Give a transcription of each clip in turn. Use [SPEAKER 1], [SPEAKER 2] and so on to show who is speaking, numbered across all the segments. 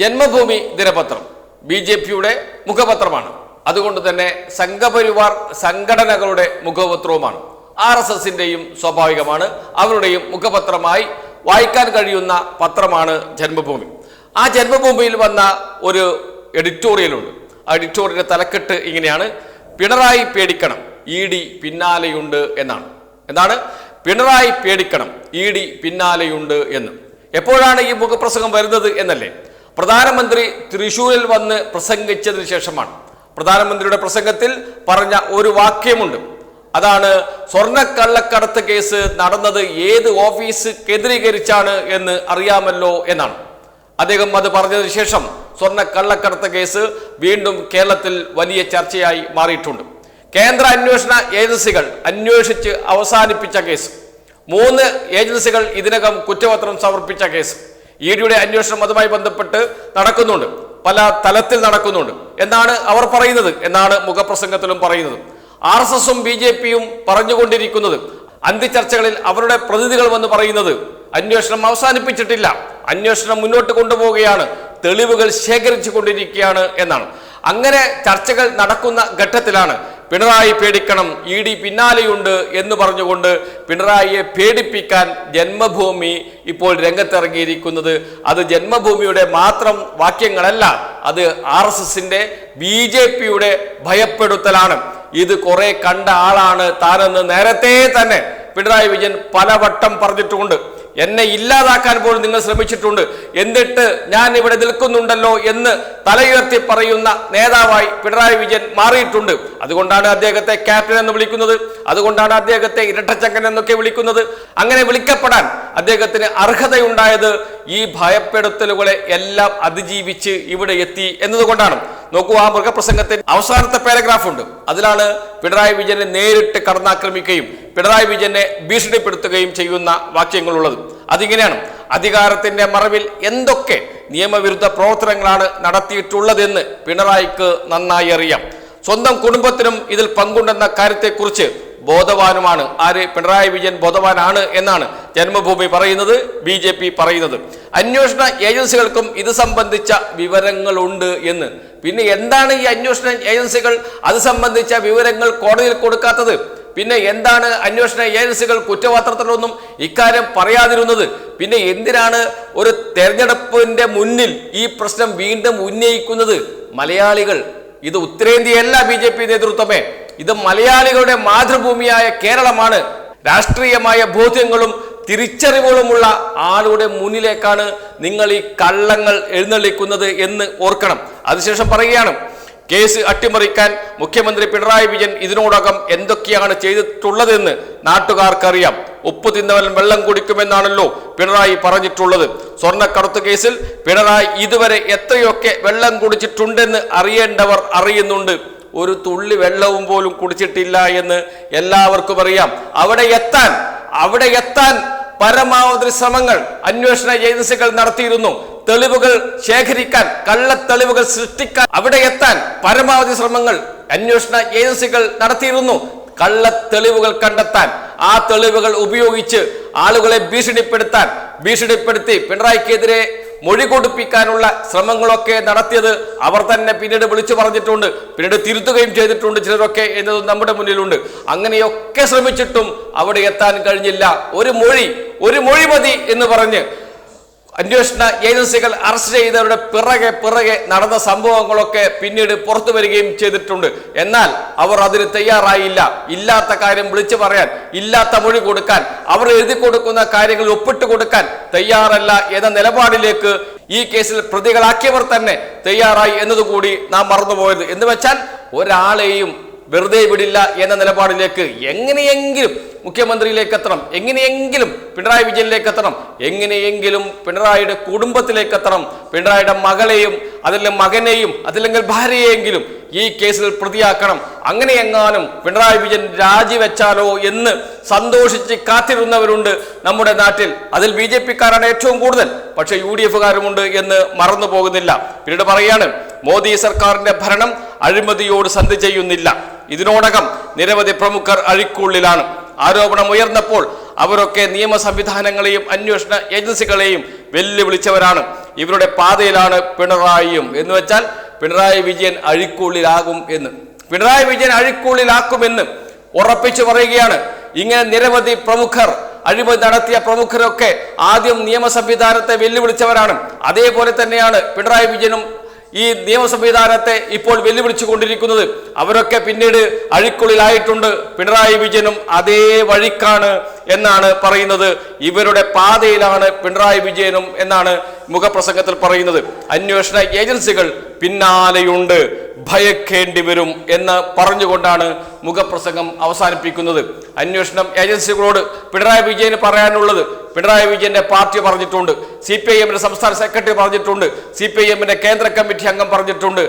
[SPEAKER 1] ജന്മഭൂമി ദിനപത്രം B J പിയുടെ മുഖപത്രമാണ്. അതുകൊണ്ട് തന്നെ സംഘപരിവാർ സംഘടനകളുടെ മുഖപത്രവുമാണ്. ആർ എസ് എസിന്റെയും സ്വാഭാവികമാണ്. അവരുടെയും മുഖപത്രമായി വായിക്കാൻ കഴിയുന്ന പത്രമാണ് ജന്മഭൂമി. ആ ജന്മഭൂമിയിൽ വന്ന ഒരു എഡിറ്റോറിയലുണ്ട്. ആ എഡിറ്റോറിയലിന്റെ തലക്കെട്ട് ഇങ്ങനെയാണ്. പിണറായി പേടിക്കണം ഇ ഡി പിന്നാലെയുണ്ട് എന്നാണ്. എന്താണ്? പിണറായി പേടിക്കണം ഇ ഡി പിന്നാലെയുണ്ട് എന്ന്. എപ്പോഴാണ് ഈ മുഖപ്രസംഗം വരുന്നത് എന്നല്ലേ? പ്രധാനമന്ത്രി തൃശൂരിൽ വന്ന് പ്രസംഗിച്ചതിന് ശേഷമാണ്. പ്രധാനമന്ത്രിയുടെ പ്രസംഗത്തിൽ പറഞ്ഞ ഒരു വാക്യമുണ്ട്. അതാണ് സ്വർണക്കള്ളക്കടത്ത് കേസ് നടന്നത് ഏത് ഓഫീസ് കേന്ദ്രീകരിച്ചാണ് എന്ന് അറിയാമല്ലോ എന്നാണ്. അദ്ദേഹം അത് പറഞ്ഞതിന് ശേഷം സ്വർണക്കള്ളക്കടത്ത് കേസ് വീണ്ടും കേരളത്തിൽ വലിയ ചർച്ചയായി മാറിയിട്ടുണ്ട്. കേന്ദ്ര അന്വേഷണ ഏജൻസികൾ അന്വേഷിച്ച് അവസാനിപ്പിച്ച കേസ്. മൂന്ന് ഏജൻസികൾ ഇതിനകം കുറ്റപത്രം സമർപ്പിച്ച കേസ്. ഇ ഡിയുടെ അന്വേഷണം അതുമായി ബന്ധപ്പെട്ട് നടക്കുന്നുണ്ട്. പല തലത്തിൽ നടക്കുന്നുണ്ട്. എന്നാണ് അവർ പറയുന്നത്. എന്നാണ് മുഖപ്രസംഗത്തിലും പറയുന്നത്. ആർ എസ് എസും ബി ജെ പിയും പറഞ്ഞുകൊണ്ടിരിക്കുന്നത്. അന്ത്യചർച്ചകളിൽ അവരുടെ പ്രതിനിധികൾ വന്ന് പറയുന്നത് അന്വേഷണം അവസാനിപ്പിച്ചിട്ടില്ല. അന്വേഷണം മുന്നോട്ട് കൊണ്ടുപോവുകയാണ്. തെളിവുകൾ ശേഖരിച്ചു കൊണ്ടിരിക്കുകയാണ് എന്നാണ്. അങ്ങനെ ചർച്ചകൾ നടക്കുന്ന ഘട്ടത്തിലാണ് പിണറായി പേടിക്കണം ഇ ഡി പിന്നാലെയുണ്ട് എന്ന് പറഞ്ഞുകൊണ്ട് പിണറായിയെ പേടിപ്പിക്കാൻ ജന്മഭൂമി ഇപ്പോൾ രംഗത്തിറങ്ങിയിരിക്കുന്നത്. അത് ജന്മഭൂമിയുടെ മാത്രം വാക്യങ്ങളല്ല അത് ആർ എസ് എസിന്റെ ബി ജെ പിയുടെ ഭയപ്പെടുത്തലാണ്. ഇത് കുറെ കണ്ട ആളാണ് താനെന്ന് നേരത്തെ തന്നെ പിണറായി വിജയൻ പലവട്ടം പറഞ്ഞിട്ടുമുണ്ട് എന്നെ ഇല്ലാതാക്കാൻ പോലും നിങ്ങൾ ശ്രമിച്ചിട്ടുണ്ട്. എന്നിട്ട് ഞാൻ ഇവിടെ നിൽക്കുന്നുണ്ടല്ലോ എന്ന് തലയുയർത്തി പറയുന്ന നേതാവായി പിണറായി വിജയൻ മാറിയിട്ടുണ്ട്. അതുകൊണ്ടാണ് അദ്ദേഹത്തെ ക്യാപ്റ്റൻ എന്ന് വിളിക്കുന്നത്. അതുകൊണ്ടാണ് അദ്ദേഹത്തെ ഇരട്ടച്ചങ്കൻ എന്നൊക്കെ വിളിക്കുന്നത്. അങ്ങനെ വിളിക്കപ്പെടാൻ അദ്ദേഹത്തിന് അർഹതയുണ്ടായത് ഈ ഭയപ്പെടുത്തലുകളെ എല്ലാം അതിജീവിച്ച് ഇവിടെ എത്തി എന്നതുകൊണ്ടാണ്. നോക്കൂ ആ മൃഗപ്രസംഗത്തിന്റെ അവസാനത്തെ പാരഗ്രാഫ് ഉണ്ട്. അതിലാണ് പിണറായി വിജയനെ നേരിട്ട് കടന്നാക്രമിക്കുകയും പിണറായി വിജയനെ ഭീഷണിപ്പെടുത്തുകയും ചെയ്യുന്ന വാക്യങ്ങളുള്ളത്. അതിങ്ങനെയാണ്. അധികാരത്തിന്റെ മറവിൽ എന്തൊക്കെ നിയമവിരുദ്ധ പ്രവർത്തനങ്ങളാണ് നടത്തിയിട്ടുള്ളതെന്ന് പിണറായിക്ക് നന്നായി അറിയാം. സ്വന്തം കുടുംബത്തിനും ഇതിൽ പങ്കുണ്ടെന്ന കാര്യത്തെക്കുറിച്ച് ബോധവാനുമാണ്. ആര്? പിണറായി വിജയൻ ബോധവാനാണ് എന്നാണ് ജന്മഭൂമി പറയുന്നത് ബി ജെ പി പറയുന്നത്. അന്വേഷണ ഏജൻസികൾക്കും ഇത് സംബന്ധിച്ച വിവരങ്ങളുണ്ട് എന്ന്. പിന്നെ എന്താണ് ഈ അന്വേഷണ ഏജൻസികൾ അത് സംബന്ധിച്ച വിവരങ്ങൾ കോടതിയിൽ കൊടുക്കാത്തത്? പിന്നെ എന്താണ് അന്വേഷണ ഏജൻസികൾ കുറ്റപത്രത്തിലൊന്നും ഇക്കാര്യം പറയാതിരുന്നത്? പിന്നെ എന്തിനാണ് ഒരു തെരഞ്ഞെടുപ്പിന്റെ മുന്നിൽ ഈ പ്രശ്നം വീണ്ടും ഉന്നയിക്കുന്നത്? മലയാളികൾ ഇത് ഉത്തരേന്ത്യയല്ല ബി ജെ പി നേതൃത്വമേ. ഇത് മലയാളികളുടെ മാതൃഭൂമിയായ കേരളമാണ്. രാഷ്ട്രീയമായ ബോധ്യങ്ങളും തിരിച്ചറിവുകളുമുള്ള ആളുടെ മുന്നിലേക്കാണ് നിങ്ങൾ ഈ കള്ളങ്ങൾ എഴുന്നള്ളിക്കുന്നത് എന്ന് ഓർക്കണം. അതിനുശേഷം പറയുകയാണ് കേസ് അട്ടിമറിക്കാൻ മുഖ്യമന്ത്രി പിണറായി വിജയൻ ഇതിനോടകം എന്തൊക്കെയാണ് ചെയ്തിട്ടുള്ളതെന്ന് നാട്ടുകാർക്കറിയാം. ഉപ്പ് തിന്നവൻ വെള്ളം കുടിക്കുമെന്നാണല്ലോ പിണറായി പറഞ്ഞിട്ടുള്ളത്. സ്വർണക്കടത്ത് കേസിൽ പിണറായി ഇതുവരെ എത്രയൊക്കെ വെള്ളം കുടിച്ചിട്ടുണ്ടെന്ന് അറിയേണ്ടവർ അറിയുന്നുണ്ട്. ഒരു തുള്ളി വെള്ളവും പോലും കുടിച്ചിട്ടില്ല എന്ന് എല്ലാവർക്കും അറിയാം. അവിടെ എത്താൻ അവിടെ എത്താൻ പരമാവധി ശ്രമങ്ങൾ അന്വേഷണ ഏജൻസികൾ നടത്തിയിരുന്നു. തെളിവുകൾ ശേഖരിക്കാൻ കള്ള തെളിവുകൾ സൃഷ്ടിക്കാൻ അവിടെ എത്താൻ പരമാവധി ശ്രമങ്ങൾ അന്വേഷണ ഏജൻസികൾ നടത്തിയിരുന്നു. കള്ള തെളിവുകൾ കണ്ടെത്താൻ ആ തെളിവുകൾ ഉപയോഗിച്ച് ആളുകളെ ഭീഷണിപ്പെടുത്താൻ ഭീഷണിപ്പെടുത്തി പിണറായിക്കെതിരെ മൊഴി കൊടുപ്പിക്കാനുള്ള ശ്രമങ്ങളൊക്കെ നടത്തിയത് അവർ തന്നെ പിന്നീട് വിളിച്ചു പറഞ്ഞിട്ടുണ്ട്. പിന്നീട് തിരുത്തുകയും ചെയ്തിട്ടുണ്ട് ചിലരൊക്കെ എന്നത് നമ്മുടെ മുന്നിലുണ്ട്. അങ്ങനെയൊക്കെ ശ്രമിച്ചിട്ടും അവിടെ എത്താൻ കഴിഞ്ഞില്ല. ഒരു മൊഴി ഒരു മൊഴി മതി എന്ന് പറഞ്ഞ് അന്വേഷണ ഏജൻസികൾ അറസ്റ്റ് ചെയ്തവരുടെ പിറകെ പിറകെ നടന്ന സംഭവങ്ങളൊക്കെ പിന്നീട് പുറത്തു വരികയും ചെയ്തിട്ടുണ്ട്. എന്നാൽ അവർ അതിന് തയ്യാറായില്ല. ഇല്ലാത്ത കാര്യം വിളിച്ചു പറയാൻ ഇല്ലാത്ത മൊഴി കൊടുക്കാൻ അവർ എഴുതി കൊടുക്കുന്ന കാര്യങ്ങൾ ഒപ്പിട്ട് കൊടുക്കാൻ തയ്യാറല്ല എന്ന നിലപാടിലേക്ക് ഈ കേസിൽ പ്രതികളാക്കിയവർ തന്നെ തയ്യാറായി എന്നതുകൂടി നാം മറന്നുപോയത്. എന്ന് വെച്ചാൽ ഒരാളെയും വെറുതെ വിടില്ല എന്ന നിലപാടിലേക്ക് എങ്ങനെയെങ്കിലും മുഖ്യമന്ത്രിയിലേക്ക് എത്തണം എങ്ങനെയെങ്കിലും പിണറായി വിജയനിലേക്ക് എത്തണം എങ്ങനെയെങ്കിലും പിണറായിയുടെ കുടുംബത്തിലേക്ക് എത്തണം പിണറായിയുടെ മകളെയും അതിലെ മകനെയും അതില്ലെങ്കിൽ ഭാര്യയെങ്കിലും ഈ കേസിൽ പ്രതിയാക്കണം. അങ്ങനെ എങ്ങാനും പിണറായി വിജയൻ രാജിവെച്ചാലോ എന്ന് സന്തോഷിച്ച് കാത്തിരുന്നവരുണ്ട് നമ്മുടെ നാട്ടിൽ. അതിൽ ബി ജെ പിക്കാരാണ് ഏറ്റവും കൂടുതൽ. പക്ഷേ യു ഡി എഫുകാരുമുണ്ട് എന്ന് മറന്നു പോകുന്നില്ല പിന്നീട് പറയാണ് മോദി സർക്കാരിന്റെ ഭരണം അഴിമതിയോട് സന്ധി ചെയ്യുന്നില്ല ഇതിനോടകം നിരവധി പ്രമുഖർ അഴിക്കുള്ളിലാണ്. ആരോപണം ഉയർന്നപ്പോൾ അവരൊക്കെ നിയമ സംവിധാനങ്ങളെയും അന്വേഷണ ഏജൻസികളെയും വെല്ലുവിളിച്ചവരാണ്. ഇവരുടെ പാതയിലാണ് പിണറായിയും. എന്ന് വെച്ചാൽ പിണറായി വിജയൻ അഴിക്കുള്ളിലാകും എന്ന്. പിണറായി വിജയൻ അഴിക്കുള്ളിലാക്കുമെന്ന് ഉറപ്പിച്ചു പറയുകയാണ്. ഇങ്ങനെ നിരവധി പ്രമുഖർ അഴിമതി നടത്തിയ പ്രമുഖരൊക്കെ ആദ്യം നിയമ സംവിധാനത്തെ വെല്ലുവിളിച്ചവരാണ്. അതേപോലെ തന്നെയാണ് പിണറായി വിജയനും ഈ നിയമ സംവിധാനത്തെ ഇപ്പോൾ വെല്ലുവിളിച്ചു കൊണ്ടിരിക്കുന്നത് അവരൊക്കെ പിന്നീട് അഴിക്കുള്ളിലായിട്ടുണ്ട്. പിണറായി വിജയനും അതേ വഴിക്കാണ് എന്നാണ് പറയുന്നത്. ഇവരുടെ പാതയിലാണ് പിണറായി വിജയനും എന്നാണ് മുഖപ്രസംഗത്തിൽ പറയുന്നത്. അന്വേഷണ ഏജൻസികൾ പിന്നാലെയുണ്ട്. ഭയക്കേണ്ടി വരും എന്ന് പറഞ്ഞുകൊണ്ടാണ് മുഖപ്രസംഗം അവസാനിപ്പിക്കുന്നത്. അന്വേഷണം ഏജൻസികളോട് പിണറായി വിജയന് പറയാനുള്ളത് പിണറായി വിജയന്റെ പാർട്ടി പറഞ്ഞിട്ടുണ്ട് സി പി ഐ എമ്മിന്റെ സംസ്ഥാന സെക്രട്ടറി പറഞ്ഞിട്ടുണ്ട് സി പി ഐ എമ്മിന്റെ കേന്ദ്ര കമ്മിറ്റി അംഗം പറഞ്ഞിട്ടുണ്ട്.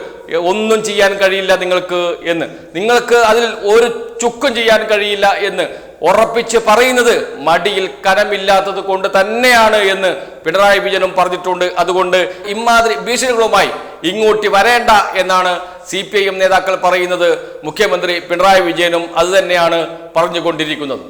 [SPEAKER 1] ഒന്നും ചെയ്യാൻ കഴിയില്ല നിങ്ങൾക്ക് എന്ന്. നിങ്ങൾക്ക് അതിൽ ഒരു ചുക്കും ചെയ്യാൻ കഴിയില്ല എന്ന് ഉറപ്പിച്ച് പറയുന്നത് മടിയിൽ കനമില്ലാത്തത് കൊണ്ട് തന്നെയാണ് എന്ന് പിണറായി വിജയനും പറഞ്ഞിട്ടുണ്ട്. അതുകൊണ്ട് ഇമാതിരി ഭീഷണികളുമായി ഇങ്ങോട്ട് വരേണ്ട എന്നാണ് സി പി ഐ എം നേതാക്കൾ പറയുന്നത്. മുഖ്യമന്ത്രി പിണറായി വിജയനും അതുതന്നെയാണ് പറഞ്ഞുകൊണ്ടിരിക്കുന്നത്.